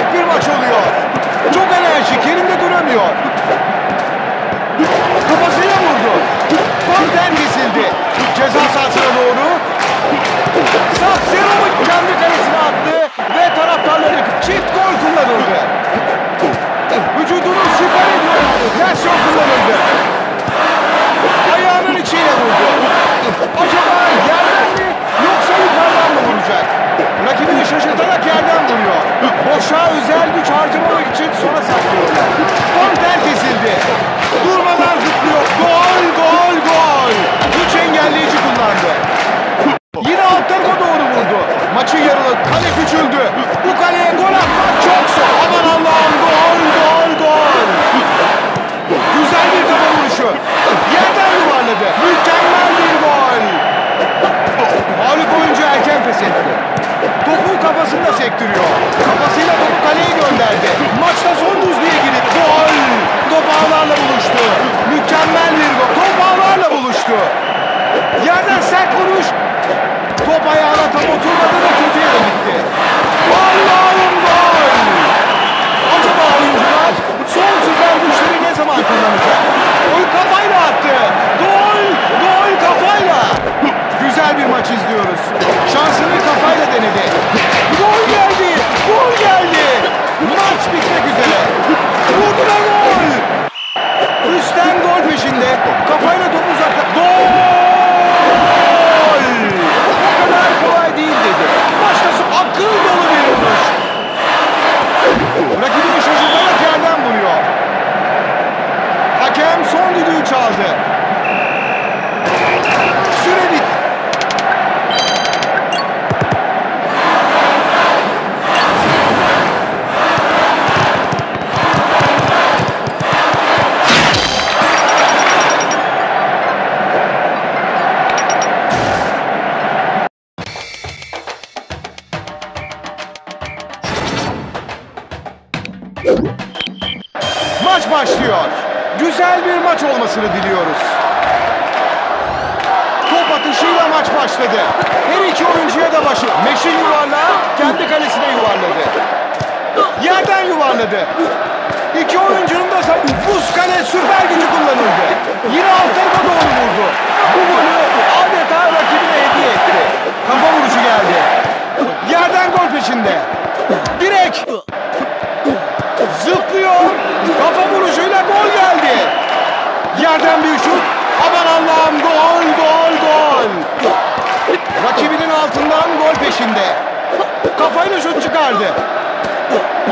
yüksek bir maç oluyor. Maç başlıyor. Güzel bir maç olmasını diliyoruz. Top atışıyla maç başladı. Her iki oyuncuya da başı. Meşin yuvarlağı kendi kalesine yuvarladı. Yerden yuvarladı. İki oyuncunun da buz kale süper gücü kullanıldı. Yine alt doğru vurdu.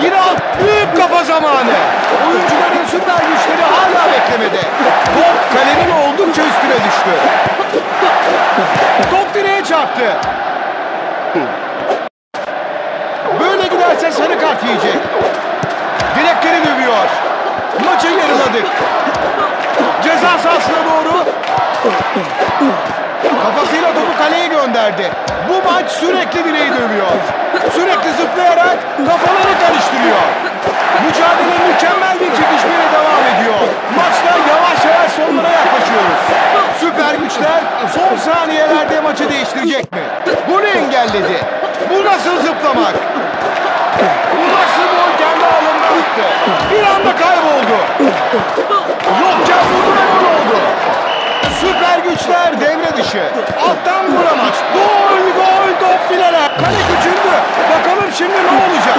Yine alt büyük kafa zamanı. Oyuncuların süper güçleri hala beklemede. Top kalenin oldukça üstüne düştü. Top direğe çarptı. Böyle giderse sarı kart yiyecek. Direkleri dövüyor. Maçı yarıladık. Ceza sahasına doğru. Kafasıyla topu kaleye gönderdi. Bu maç sürekli direği dövüyor. Sürekli zıplayarak kafaları karıştırıyor. Mücadele mükemmel bir çekişmeyle devam ediyor. Maçta yavaş yavaş sonlara yaklaşıyoruz. Süper güçler son saniyelerde maçı değiştirecek mi? Bunu engelledi. Bu nasıl zıplamak? Bu nasıl gol kendi ağlarına attı? Bir anda kayboldu. Yokken vurdu güçler devre dışı. Alttan vuramaz. Gol gol top filere. Kale küçüldü. Bakalım şimdi ne olacak?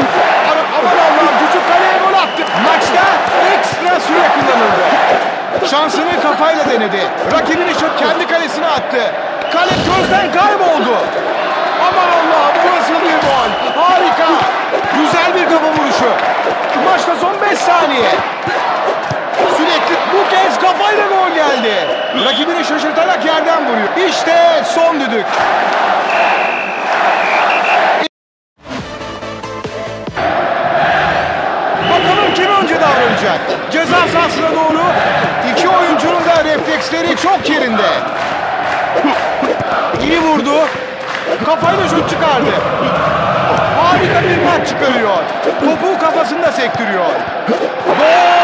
Aman Allah'ım küçük kaleye gol attı. Maçta ekstra süre kullanıldı. Şansını kafayla denedi. Rakibini şut kendi kalesine attı. Kale gözden kayboldu. Aman Allah'ım bu nasıl bir gol? Harika. Güzel bir kafa vuruşu. Maçta son 5 saniye. Bu kez kafayla gol geldi. Rakibini şaşırtarak yerden vuruyor. İşte son düdük. Bakalım kim önce davranacak? Ceza sahasına doğru iki oyuncunun da refleksleri çok yerinde. İyi vurdu. Kafayla şut çıkardı. Harika bir maç çıkarıyor. Topu kafasında sektiriyor. Gol!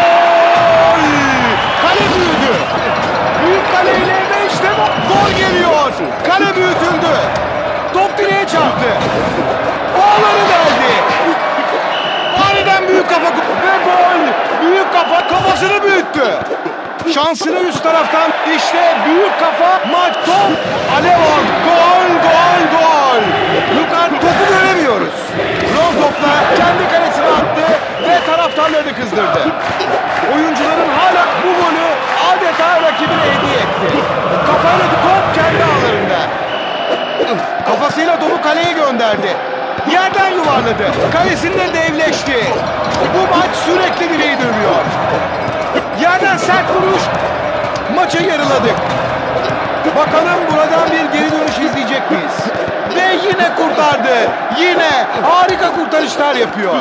Kale büyüdü. Büyük kaleyle ve işte bu gol geliyor. attı. Şansını üst taraftan. İşte büyük kafa. Maç top. Alev gol gol. Maçı yarıladık. Bakalım buradan bir geri dönüş izleyecek miyiz? Ve yine kurtardı. Yine harika kurtarışlar yapıyor.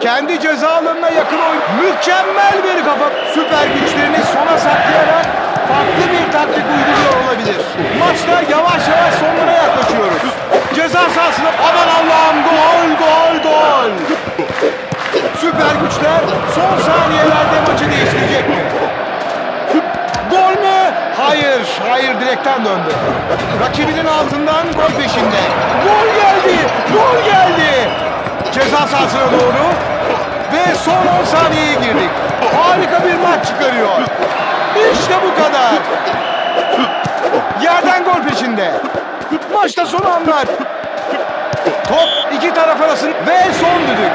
Kendi ceza alanına yakın oyun. Mükemmel bir kafa. Süper güçlerini sona saklayarak farklı bir taktik uyguluyor olabilir. Maçta yavaş yavaş sonlara yaklaşıyoruz. Ceza sahasına aman Allah'ım gol gol gol. Süper güçler son saniyelerde maçı değiştirecek mi? Hayır, hayır direkten döndü. Rakibinin altından gol peşinde. Gol geldi, gol geldi. Ceza sahasına doğru ve son 10 saniyeye girdik. Harika bir maç çıkarıyor. İşte bu kadar. Yerden gol peşinde. Maçta son anlar. Top iki taraf arasında ve son düdük.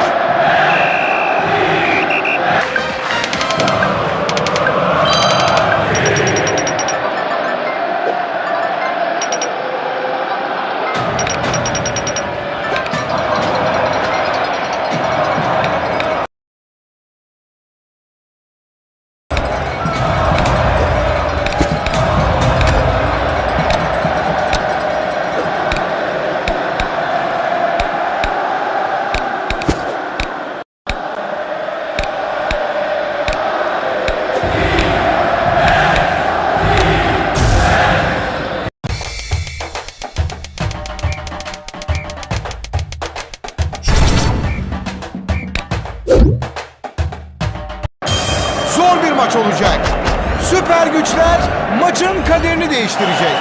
Maçın kaderini değiştirecek.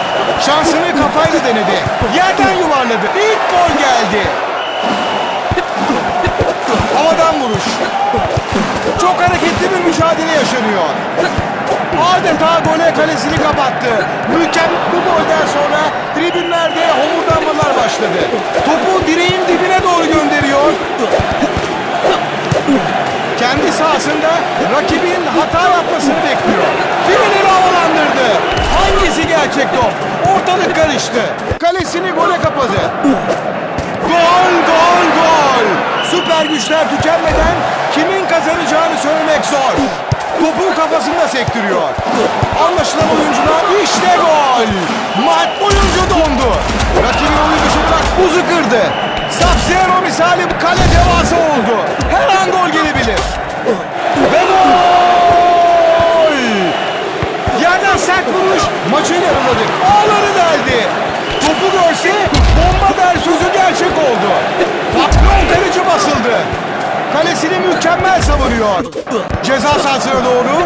Şansını kafayla denedi. Yerden yuvarladı. İlk gol geldi. Havadan vuruş. Çok hareketli bir mücadele yaşanıyor. Adeta gole kalesini kapattı. Mükemmel bu golden sonra tribünlerde homurdanmalar başladı. Topu direğin dibine doğru gönderiyor. Ortalık karıştı. Kalesini gole kapadı. Gol, gol, gol. Süper güçler tükenmeden kimin kazanacağını söylemek zor. Topu kafasında sektiriyor. Anlaşılan oyuncular işte gol. Maç oyuncu dondu. Rakibi oyun dışı bırak buzu kırdı. Sub-Zero misali kale devası oldu. Her an gol gelebilir. Ve gol! Sert vuruş. Maçı yarıladık. Ağları deldi. Topu görse bomba der sözü gerçek oldu. Patron kaleci basıldı. Kalesini mükemmel savunuyor. Ceza sahasına doğru.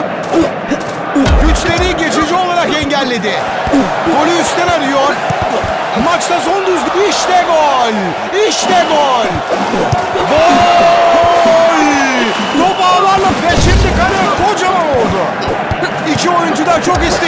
Güçleri geçici olarak engelledi. Golü üstten arıyor. Maçta son düzlük. İşte gol. İşte gol. Gol. Top ağlarla ve şimdi kale kocaman oldu. İki oyuncu da çok istekli.